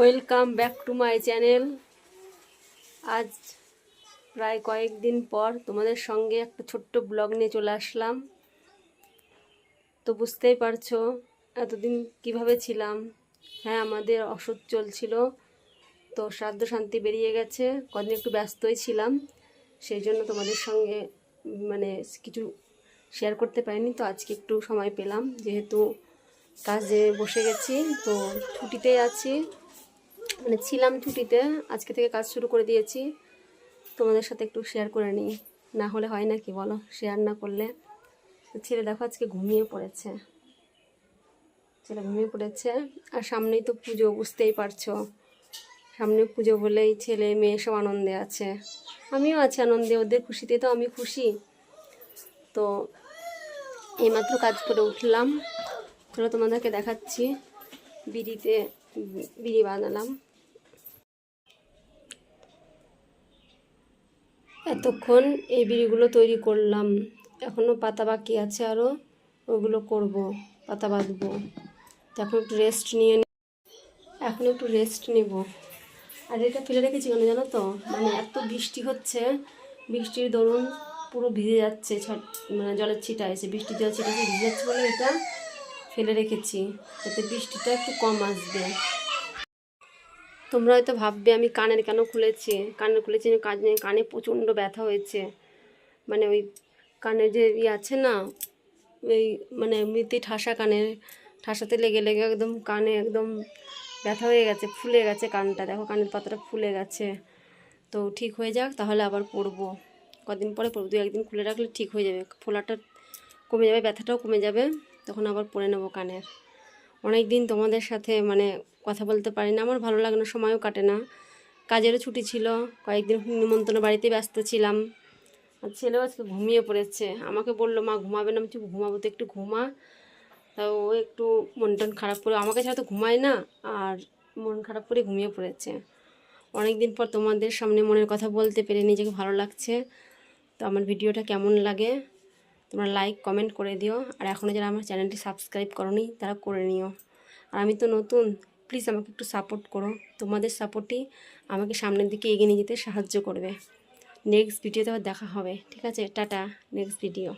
Welcome back to my channel. আজ প্রায় কয়েকদিন পর তোমাদের সঙ্গে একটা ছোট্ট ব্লগ নিয়ে চলে আসলাম। তো বুঝতেই পারছ, এতদিন কীভাবে ছিলাম? হ্যাঁ আমাদের অসুখ চলছিল, তো শ্রাদ্ধ শান্তি বেরিয়ে গেছে, কদিন একটু ব্যস্তই ছিলাম, সেই জন্য তোমাদের সঙ্গে মানে কিছু শেয়ার করতে পারিনি, তো আজকে একটু সময় পেলাম, যেহেতু কাজে বসে গেছি, তো ছুটিতেই আছি। মানে ছিলাম ছুটিতে, আজকে থেকে কাজ শুরু করে দিয়েছি। তোমাদের সাথে একটু শেয়ার করে নিই। না হলে হয় না কি বলো? শেয়ার না করলে ছেলে দেখো আজকে ঘুমিয়ে পড়েছে। ছেলে ঘুমিয়ে পড়েছে। আর সামনেই তো পুজো, বুঝতেই পারছ। সামনে পুজো বলেই ছেলে, মেয়ে সব আনন্দে আছে। আমিও আছি আনন্দে, ওদের খুশিতে তো আমি খুশি। তো এইমাত্র কাজ করে উঠলাম। তোমাদেরকে দেখাচ্ছি। বিড়িতে বিড়ি বানালাম। এতক্ষণ এই বিড়িগুলো তৈরি করলাম। এখনও পাতা বাকি আছে আরও ওগুলো করব, পাতা বাঁধবো। এখন একটু রেস্ট নিয়ে এখন একটু রেস্ট নেব। আর এটা ফেলে রেখেছি কেন জানো তো? মানে এত বৃষ্টি হচ্ছে, বৃষ্টির দরুন পুরো ভিজে যাচ্ছে ছট- মানে জলের ছিটা এসে বৃষ্টির জল ছিটা ভিজে যাচ্ছে বলে এটা ফেলে রেখেছি। যাতে বৃষ্টিটা একটু কম আসবে। তোমরা হয়তো ভাববে, আমি কানের কেন খুলেছি? কানের খুলেছি কানে কানে প্রচণ্ড ব্যথা হয়েছে। মানে ওই কানের যে ইয়ে আছে না, ওই মানে এমনিতেই ঠাসা কানে ঠাসাতে লেগে লেগে একদম কানে একদম ব্যথা হয়ে গেছে, ফুলে গেছে কানটা। দেখো কানের পাতাটা ফুলে গেছে। তো ঠিক হয়ে যাক, তাহলে আবার পরবো। কদিন পরে পরবো দু একদিন খুলে রাখলে ঠিক হয়ে যাবে। ফোলাটা কমে যাবে, ব্যথাটাও কমে যাবে, তখন আবার পরে নেব কানের। অনেক দিন তোমাদের সাথে মানে কথা বলতে পারি না। আমার ভালো লাগে না সময়ও কাটে না। কাজেরও ছুটি ছিল। কয়েকদিন নিমন্ত্রণ বাড়িতে ব্যস্ত ছিলাম। আর ছেলেও আজকে ঘুমিয়ে পড়েছে। আমাকে বলল, মা, ঘুমাবে না। আমি ঘুমাবো তো একটু, ঘুমা। তা ও একটু মন টন খারাপ করে, আমাকে ছাড়া তো ঘুমায় না, আর মন খারাপ করে ঘুমিয়ে পড়েছে। অনেক দিন পর তোমাদের সামনে মনের কথা বলতে পেরে নিজেকে ভালো লাগছে। তো আমার ভিডিওটা কেমন লাগে? তোমরা লাইক কমেন্ট করে দিও। আর এখনও যারা আমার চ্যানেলটি সাবস্ক্রাইব করনি, তারা করে নিও। আর আমি তো নতুন প্লিজ আমাকে একটু সাপোর্ট করো। তোমাদের সাপোর্টই আমাকে সামনের দিকে এগিয়ে নিয়ে যেতে সাহায্য করবে। নেক্সট ভিডিওতে আবার দেখা হবে। ঠিক আছে, টাটা। Next video